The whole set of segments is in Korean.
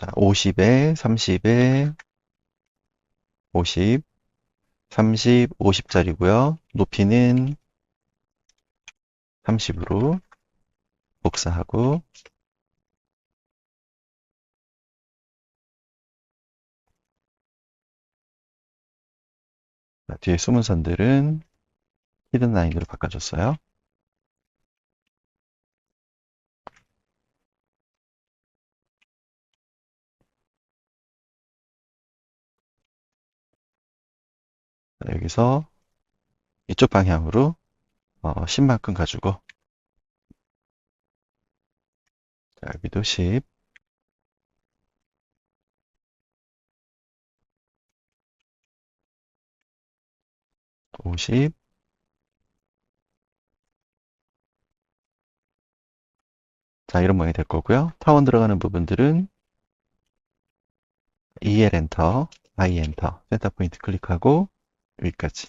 자, 50에 30에 50, 30, 50짜리고요. 높이는 30으로 복사하고 자, 뒤에 숨은 선들은 히든 라인으로 바꿔줬어요. 여기서 이쪽 방향으로 어, 10만큼 가지고. 자, 여기도 10 50 자, 이런 모양이 될 거고요. 타원 들어가는 부분들은 EL 엔터, I 엔터, 센터 포인트 클릭하고 여기까지.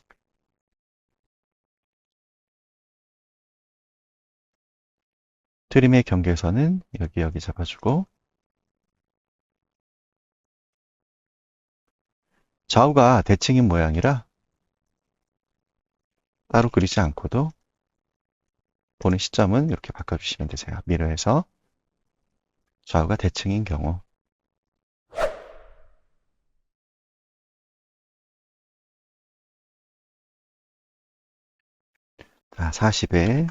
트림의 경계선은 여기 여기 잡아주고 좌우가 대칭인 모양이라 따로 그리지 않고도 보는 시점은 이렇게 바꿔주시면 되세요. 미러에서 좌우가 대칭인 경우 자, 40에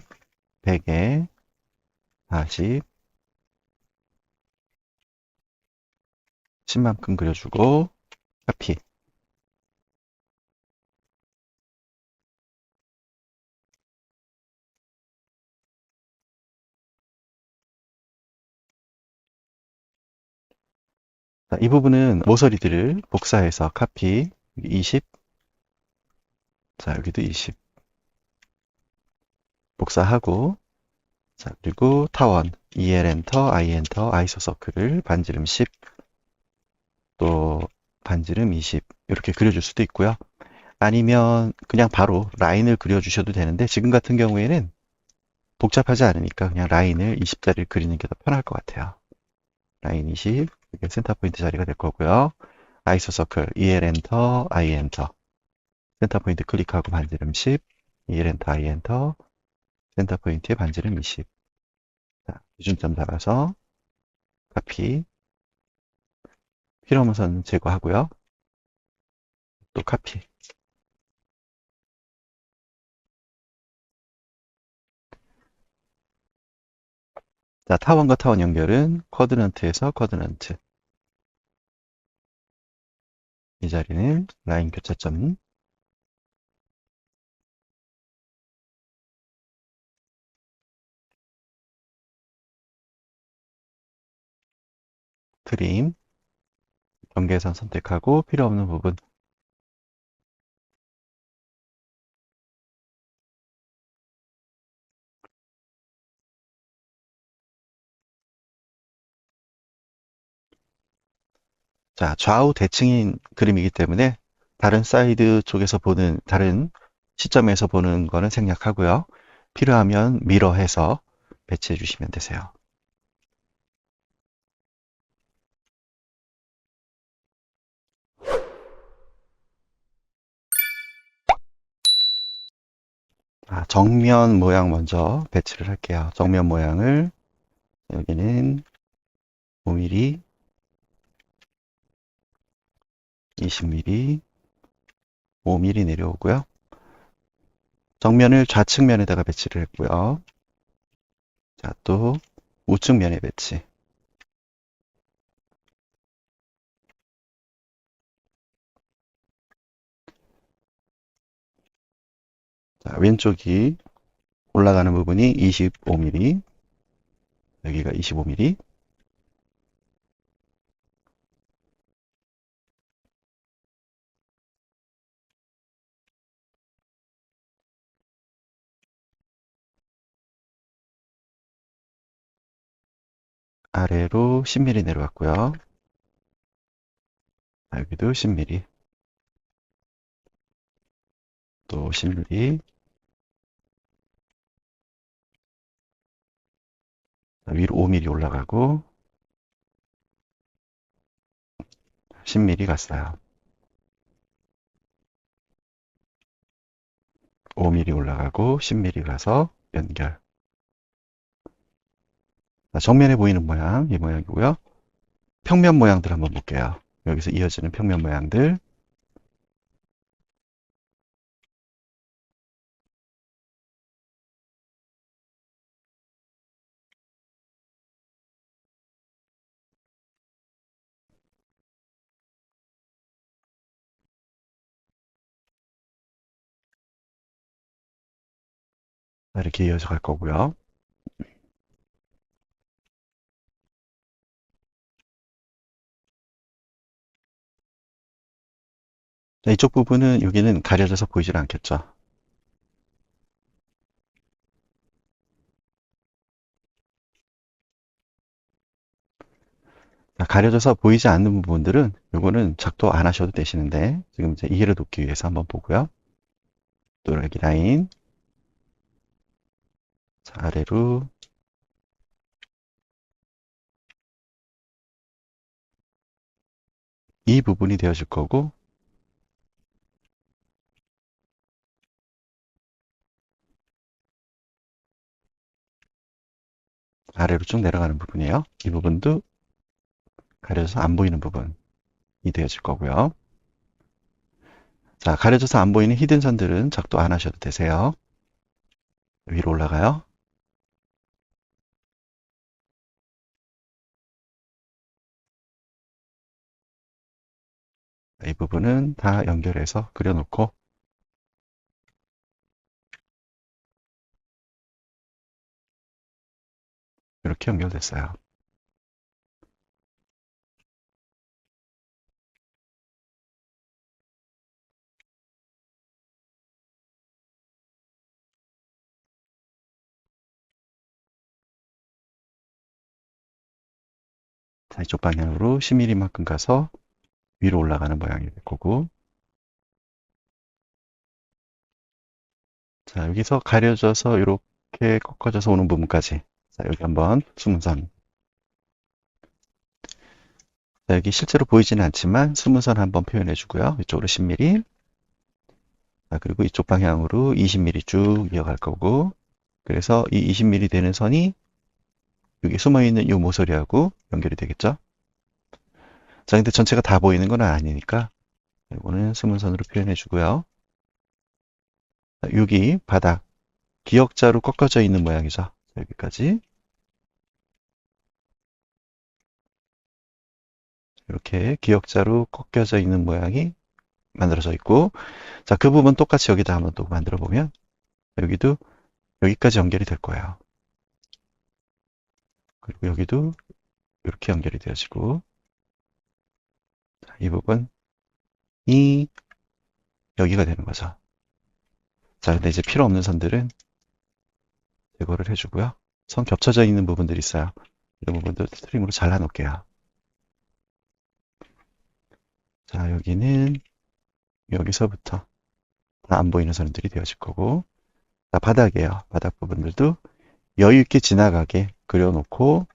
100에 40 10만큼 그려주고 카피. 자, 이 부분은 모서리들을 복사해서 카피 20 자, 여기도 20 복사하고 자, 그리고 타원 EL 엔터, I 엔터, 아이소 서클을 반지름 10, 또 반지름 20 이렇게 그려줄 수도 있고요. 아니면 그냥 바로 라인을 그려주셔도 되는데 지금 같은 경우에는 복잡하지 않으니까 그냥 라인을 20자리를 그리는 게 더 편할 것 같아요. 라인 20, 이게 센터 포인트 자리가 될 거고요. 아이소 서클, EL 엔터, I 엔터, 센터 포인트 클릭하고 반지름 10, EL 엔터, I 엔터, 센터 포인트에 반지름 20. 자, 기준점 잡아서 카피. 필요 없는 선 제거하고요. 또 카피. 자, 타원과 타원 연결은 쿼드런트에서 쿼드런트. 이 자리는 라인 교차점 트림, 경계선 선택하고 필요 없는 부분 자, 좌우 대칭인 그림이기 때문에 다른 사이드 쪽에서 보는 다른 시점에서 보는 거는 생략하고요. 필요하면 미러해서 배치해 주시면 되세요. 아, 정면 모양 먼저 배치를 할게요. 정면 모양을 여기는 5mm, 20mm, 5mm 내려오고요. 정면을 좌측면에다가 배치를 했고요. 자, 또 우측면에 배치. 자, 왼쪽이 올라가는 부분이 25mm, 여기가 25mm, 아래로 10mm 내려왔고요. 여기도 10mm, 또 10mm, 위로 5mm 올라가고 10mm 갔어요. 5mm 올라가고 10mm 가서 연결. 자, 정면에 보이는 모양, 이 모양이고요. 평면 모양들 한번 볼게요. 여기서 이어지는 평면 모양들. 이렇게 이어져 갈 거고요. 자, 이쪽 부분은 여기는 가려져서 보이질 않겠죠. 자, 가려져서 보이지 않는 부분들은 요거는 작도 안 하셔도 되시는데 지금 이제 이해를 돕기 위해서 한번 보고요. 또 여기 라인 자, 아래로 이 부분이 되어질 거고 아래로 쭉 내려가는 부분이에요. 이 부분도 가려져서 안 보이는 부분이 되어질 거고요. 자, 가려져서 안 보이는 히든 선들은 작도 안 하셔도 되세요. 위로 올라가요. 이 부분은 다 연결해서 그려놓고 이렇게 연결됐어요. 자, 이쪽 방향으로 10mm만큼 가서 위로 올라가는 모양이 될 거고. 자, 여기서 가려져서 이렇게 꺾어져서 오는 부분까지. 자, 여기 한번 수문선. 자, 여기 실제로 보이지는 않지만 수문선 한번 표현해 주고요. 이쪽으로 10mm 자, 그리고 이쪽 방향으로 20mm 쭉 이어갈 거고. 그래서 이 20mm 되는 선이 여기 숨어있는 이 모서리하고 연결이 되겠죠. 자, 근데 전체가 다 보이는 건 아니니까 이거는 수문선으로 표현해 주고요. 자, 여기 바닥 기역자로 꺾어져 있는 모양이죠. 여기까지 이렇게 기역자로 꺾여져 있는 모양이 만들어져 있고 자, 그 부분 똑같이 여기다 한번 또 만들어 보면 여기도 여기까지 연결이 될 거예요. 그리고 여기도 이렇게 연결이 되어지고 자, 이 부분 이 여기가 되는 거죠. 자, 근데 이제 필요 없는 선들은 제거를 해주고요. 선 겹쳐져 있는 부분들이 있어요. 이런 부분들 스트링으로 잘라놓을게요. 자, 여기는 여기서부터 안 보이는 선들이 되어질 거고 자, 바닥이에요. 바닥 부분들도 여유 있게 지나가게 그려놓고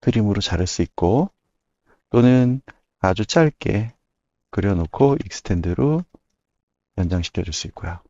트림으로 자를 수 있고 또는 아주 짧게 그려놓고 익스텐드로 연장시켜 줄 수 있고요.